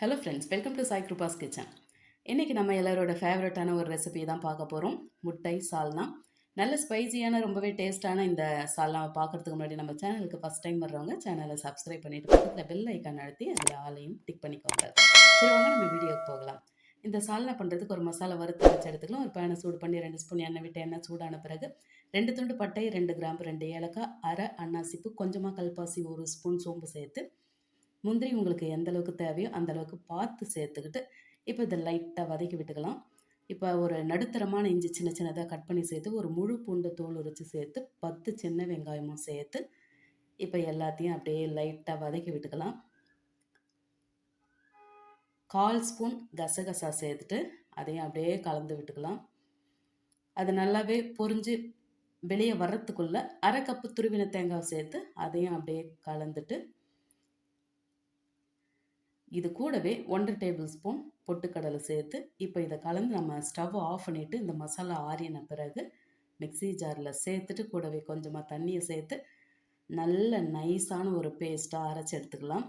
Hello friends welcome to Sai Kiruba's kitchen இன்றைக்கி நம்ம எல்லாரோட ஃபேவரட்டான ஒரு ரெசிபி தான் பார்க்க போகிறோம் முட்டை சால்னா. நல்ல ஸ்பைசியான ரொம்பவே டேஸ்ட்டான இந்த சால்னா பார்க்குறதுக்கு முன்னாடி நம்ம சேனலுக்கு ஃபஸ்ட் டைம் வர்றவங்க சேனலை சப்ஸ்கிரைப் பண்ணிட்டு பக்கத்தில் பெல் ஐக்கான் நடத்தி அதில் ஆலையும் டிக் பண்ணிக்கோங்க. சரி வாங்க நம்ம வீடியோக்கு போகலாம். இந்த சால்னா பண்ணுறதுக்கு ஒரு மசாலா வறுத்து வச்சு எடுத்துக்கலாம். ஒரு பேனை சூடு பண்ணி ரெண்டு ஸ்பூன் எண்ணெய் விட்டு எண்ணெய் சூடான பிறகு ரெண்டு துண்டு பட்டை ரெண்டு கிராம்பு ரெண்டு ஏலக்காய் அரை அன்னாசிப்பு கொஞ்சமாக கல்பாசி ஒரு ஸ்பூன் சோம்பு சேர்த்து முந்திரி உங்களுக்கு எந்த அளவுக்கு தேவையோ அந்த அளவுக்கு பார்த்து சேர்த்துக்கிட்டு இப்போ இதை லைட்டாக வதக்கி விட்டுக்கலாம். இப்போ ஒரு நடுத்தரமான இஞ்சி சின்ன சின்னதாக கட் பண்ணி சேர்த்து ஒரு முழு பூண்டு தோல் உரித்து சேர்த்து பத்து சின்ன வெங்காயமும் சேர்த்து இப்போ எல்லாத்தையும் அப்படியே லைட்டாக வதக்கி விட்டுக்கலாம். கால் ஸ்பூன் கசகசா சேர்த்துட்டு அதையும் அப்படியே கலந்து விட்டுக்கலாம். அது நல்லாவே பொறிஞ்சு வெளியே வர்றதுக்குள்ளே அரை கப்பு துருவின தேங்காய் சேர்த்து அதையும் அப்படியே கலந்துட்டு இது கூடவே ஒன்றரை டேபிள் ஸ்பூன் பொட்டுக்கடலை சேர்த்து இப்போ இதை கலந்து நம்ம ஸ்டவ் ஆஃப் பண்ணிவிட்டு இந்த மசாலா ஆறின பிறகு மிக்ஸி ஜாரில் சேர்த்துட்டு கூடவே கொஞ்சமாக தண்ணியை சேர்த்து நல்ல நைஸான ஒரு பேஸ்ட்டாக அரைச்சி எடுத்துக்கலாம்.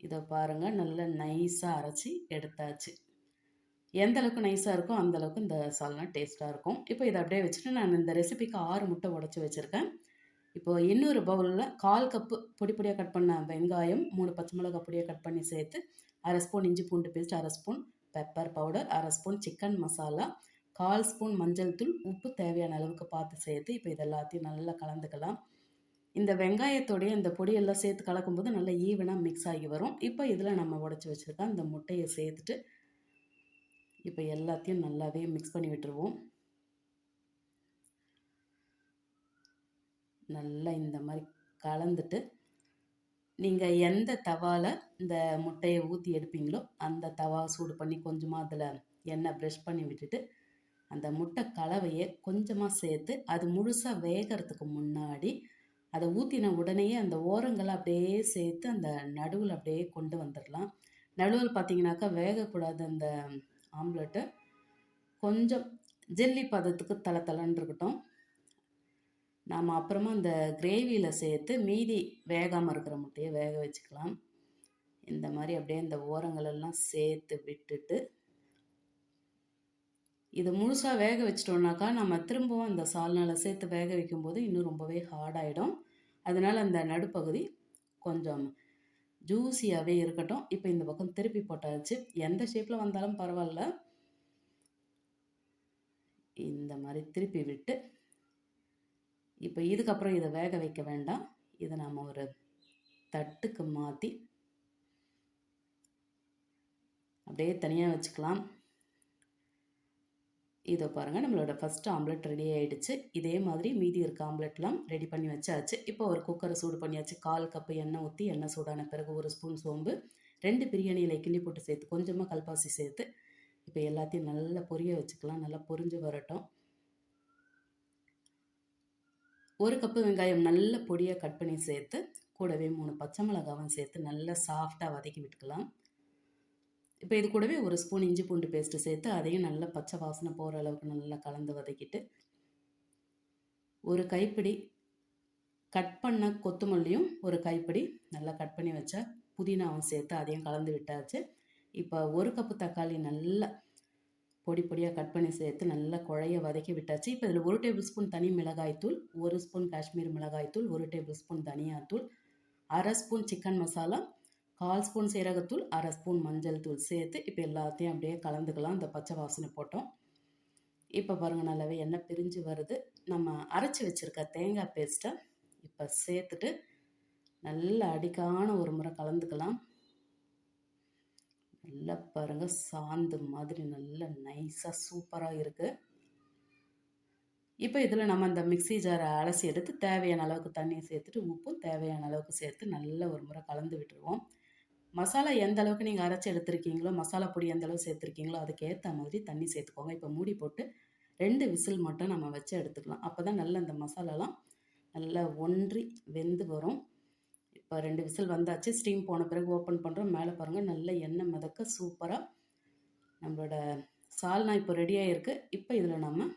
இதை பாருங்கள் நல்ல நைஸாக அரைச்சி எடுத்தாச்சு. எந்த அளவுக்கு நைஸாக இருக்கோ அந்த அளவுக்கு இந்த சால்னா டேஸ்ட்டாக இருக்கும். இப்போ இதை அப்படியே வச்சுட்டு நான் இந்த ரெசிபிக்கு ஆறு முட்டை உடச்சி வச்சுருக்கேன். இப்போது இன்னொரு பவுலில் கால் கப்பு பொடி பொடியாக கட் பண்ண வெங்காயம் மூணு பச்சை மிளகாய் பொடியாக கட் பண்ணி சேர்த்து அரை ஸ்பூன் இஞ்சி பூண்டு பேஸ்ட் அரை ஸ்பூன் பெப்பர் பவுடர் அரை ஸ்பூன் சிக்கன் மசாலா கால் ஸ்பூன் மஞ்சள் தூள் உப்பு தேவையான அளவுக்கு பார்த்து சேர்த்து இப்போ இது எல்லாத்தையும் நல்லா கலந்துக்கலாம். இந்த வெங்காயத்தோடைய இந்த பொடியெல்லாம் சேர்த்து கலக்கும்போது நல்லா ஈவனாக மிக்ஸ் ஆகி வரும். இப்போ இதில் நம்ம உடச்சி வச்சுருக்கோம் இந்த முட்டையை சேர்த்துட்டு இப்போ எல்லாத்தையும் நல்லாவே மிக்ஸ் பண்ணி விட்டுருவோம். நல்லா இந்த மாதிரி கலந்துட்டு நீங்கள் எந்த தவாவில் இந்த முட்டையை ஊற்றி எடுப்பீங்களோ அந்த தவாவை சூடு பண்ணி கொஞ்சமாக அதில் எண்ணெய் ப்ரெஷ் பண்ணி விட்டுட்டு அந்த முட்டை கலவையை கொஞ்சமாக சேர்த்து அது முழுசாக வேகிறதுக்கு முன்னாடி அதை ஊற்றின உடனேயே அந்த ஓரங்களை அப்படியே சேர்த்து அந்த நடுவில் அப்படியே கொண்டு வந்துடலாம். நடுவில் பார்த்தீங்கன்னாக்கா வேகக்கூடாது அந்த ஆம்லெட்டு. கொஞ்சம் ஜெல்லி பதத்துக்கு தலை தலைன்னு இருக்கட்டும் நாம் அப்புறமா அந்த கிரேவியில் சேர்த்து மீதி வேகாமல் இருக்கிற முட்டையை வேக வச்சுக்கலாம். இந்த மாதிரி அப்படியே இந்த ஓரங்களெல்லாம் சேர்த்து விட்டுட்டு இதை முழுசாக வேக வச்சிட்டோம்னாக்கா நம்ம திரும்பவும் அந்த சால்னால் சேர்த்து வேக வைக்கும்போது இன்னும் ரொம்பவே ஹார்டாகிடும் அதனால் அந்த நடுப்பகுதி கொஞ்சம் ஜூஸியாகவே இருக்கட்டும். இப்போ இந்த பக்கம் திருப்பி போட்டாச்சு. எந்த ஷேப்பில் வந்தாலும் பரவாயில்ல. இந்த மாதிரி திருப்பி விட்டு இப்போ இதுக்கப்புறம் இதை வேக வைக்க வேண்டாம். இதை நாம் ஒரு தட்டுக்கு மாற்றி அப்படியே தனியாக வச்சுக்கலாம். இதை பாருங்கள் நம்மளோட ஃபஸ்ட் ஆம்லெட் ரெடி ஆகிடுச்சு இதே மாதிரி மீதி இருக்க ஆம்லெட்லாம் ரெடி பண்ணி வச்சாச்சு. இப்போ ஒரு குக்கரை சூடு பண்ணியாச்சு. கால் கப்பு எண்ணெய் ஊற்றி எண்ணெய் சூடான பிறகு ஒரு ஸ்பூன் சோம்பு ரெண்டு பிரியாணி இலை கிள்ளி போட்டு சேர்த்து கொஞ்சமாக கல்பாசி சேர்த்து இப்போ எல்லாத்தையும் நல்லா பொரிய வச்சுக்கலாம். நல்லா பொரிஞ்சு வரட்டும். ஒரு கப்பு வெங்காயம் நல்ல பொடியாக கட் பண்ணி சேர்த்து கூடவே மூணு பச்சை மிளகாவும் சேர்த்து நல்லா சாஃப்டாக வதக்கி விட்டுக்கலாம். இப்போ இது கூடவே ஒரு ஸ்பூன் இஞ்சி பூண்டு பேஸ்ட்டு சேர்த்து அதையும் நல்லா பச்சை வாசனை போகிற அளவுக்கு நல்லா கலந்து வதக்கிட்டு ஒரு கைப்பிடி கட் பண்ண கொத்தமல்லியும் ஒரு கைப்பிடி நல்லா கட் பண்ணி வச்ச புதினாவும் சேர்த்து அதையும் கலந்து விட்டாச்சு. இப்போ ஒரு கப்பு தக்காளி நல்லா பொடி பொடியாக கட் பண்ணி சேர்த்து நல்லா குழைய வதக்கி விட்டாச்சு. இப்போ இதில் ஒரு டேபிள் ஸ்பூன் தனி மிளகாய்த்தூள் ஒரு ஸ்பூன் காஷ்மீர் மிளகாய்த்தூள் ஒரு டேபிள் ஸ்பூன் தனியாத்தூள் அரை ஸ்பூன் சிக்கன் மசாலா கால் ஸ்பூன் சீரகத்தூள் அரை ஸ்பூன் மஞ்சள் தூள் சேர்த்து இப்போ எல்லாத்தையும் அப்படியே கலந்துக்கலாம். இந்த பச்சை வாசனை போட்டோம். இப்போ பாருங்கள் நல்லாவே எண்ணெய் பிரிஞ்சு வருது. நம்ம அரைச்சி வச்சுருக்க தேங்காய் பேஸ்ட்டை இப்போ சேர்த்துட்டு நல்லா அடிக்கான ஒரு முறை கலந்துக்கலாம். நல்லா பாருங்கள் சாந்து மாதிரி நல்லா நைஸாக சூப்பராக இருக்குது இப்போ இதில் நம்ம இந்த மிக்ஸி ஜாரை அலசி எடுத்து தேவையான அளவுக்கு தண்ணியை சேர்த்துட்டு உப்பும் தேவையான அளவுக்கு சேர்த்து நல்ல ஒரு முறை கலந்து விட்டுருவோம். மசாலா எந்த அளவுக்கு நீங்கள் அரைச்சி எடுத்துருக்கீங்களோ மசாலா பொடி எந்த அளவுக்கு சேர்த்துருக்கீங்களோ அதுக்கேற்ற மாதிரி தண்ணி சேர்த்துக்கோங்க. இப்போ மூடி போட்டு ரெண்டு விசில் மட்டும் நம்ம வச்சு எடுத்துக்கலாம். அப்போ தான் நல்ல அந்த மசாலாலாம் நல்லா ஒன்றி வெந்து வரும். இப்போ ரெண்டு விசில் வந்தாச்சு. ஸ்டீம் போன பிறகு ஓப்பன் பண்ணுறோம் மேலே பாருங்கள் நல்ல எண்ணெய் மிதக்க சூப்பராக நம்மளோட சால்னா இப்போ ரெடியாக இருக்குது இப்போ இதில் நம்ம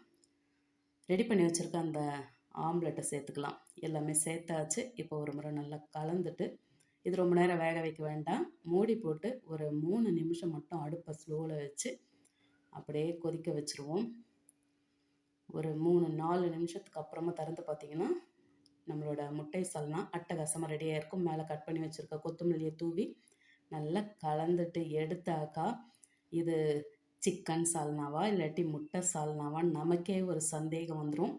ரெடி பண்ணி வச்சுருக்க அந்த ஆம்லெட்டை சேர்த்துக்கலாம். எல்லாமே சேர்த்தாச்சு. இப்போ ஒரு முறை நல்லா கலந்துட்டு இது ரொம்ப நேரம் வேக வைக்க வேண்டாம். மூடி போட்டு ஒரு மூணு நிமிஷம் மட்டும் அடுப்பை ஸ்லோவில் வச்சு அப்படியே கொதிக்க வச்சுருவோம். ஒரு மூணு நாலு நிமிஷத்துக்கு அப்புறமா திறந்து பார்த்தீங்கன்னா நம்மளோட முட்டை சால்னா அட்டகாசமாக ரெடியாக இருக்கும். மேலே கட் பண்ணி வச்சுருக்க கொத்தமல்லியை தூவி நல்லா கலந்துட்டு எடுத்தாக்கா இது சிக்கன் சால்னாவா இல்லாட்டி முட்டை சால்னாவான்னு நமக்கே ஒரு சந்தேகம் வந்துடும்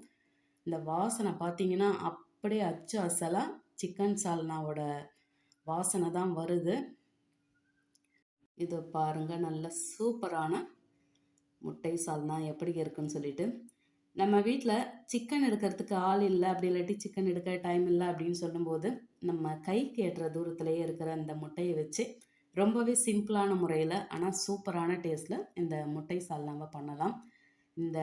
இந்த வாசனை பார்த்தீங்கன்னா அப்படியே அச்சு அசலாக சிக்கன் சால்னாவோட வாசனை தான் வருது. இது பாருங்க நல்ல சூப்பரான முட்டை சால்னா எப்படி இருக்குன்னு சொல்லிட்டு நம்ம வீட்டில் சிக்கன் எடுக்கிறதுக்கு ஆள் இல்லை அப்படி இல்லாட்டி சிக்கன் எடுக்க டைம் இல்லை அப்படின்னு சொல்லும்போது நம்ம கைக்கு ஏற்ற தூரத்திலேயே இருக்கிற அந்த முட்டையை வச்சு ரொம்பவே சிம்பிளான முறையில் ஆனால் சூப்பரான டேஸ்ட்டில் இந்த முட்டை சால்னாவை பண்ணலாம். இந்த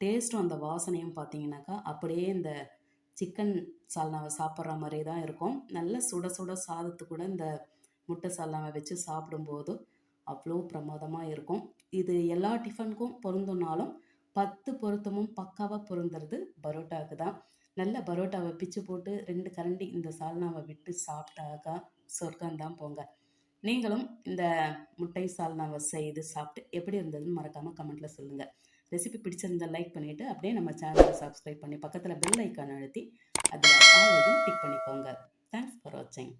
டேஸ்ட்டும் அந்த வாசனையும் பார்த்தீங்கன்னாக்கா அப்படியே இந்த சிக்கன் சால்னாவை சாப்பிட்ற மாதிரி தான் இருக்கும். நல்ல சுட சுட சாதத்து கூட இந்த முட்டை சால்னாவை வச்சு சாப்பிடும்போது அவ்வளோ பிரமாதமாக இருக்கும். இது எல்லா டிஃபனுக்கும் பொருந்துனாலும் பத்து பொருத்தமும் பக்காவாக பொருந்துறது பரோட்டாவுக்கு தான். நல்ல பரோட்டாவை பிச்சு போட்டு ரெண்டு கரண்டி இந்த சால்னாவை விட்டு சாப்பிட்டாக்கா சொர்க்கம்தான் போங்க. நீங்களும் இந்த முட்டை சால்னாவை செய்து சாப்பிட்டு எப்படி இருந்ததுன்னு மறக்காமல் கமெண்ட்டில் சொல்லுங்கள் ரெசிபி பிடிச்சிருந்தா லைக் பண்ணிவிட்டு அப்படியே நம்ம சேனலை சப்ஸ்கிரைப் பண்ணி பக்கத்தில் பெல் ஐக்கான் அழுத்தி அதில் ஆல்ரெடி டிக் பண்ணிக்கோங்க. தேங்க்ஸ் ஃபார் வாட்சிங்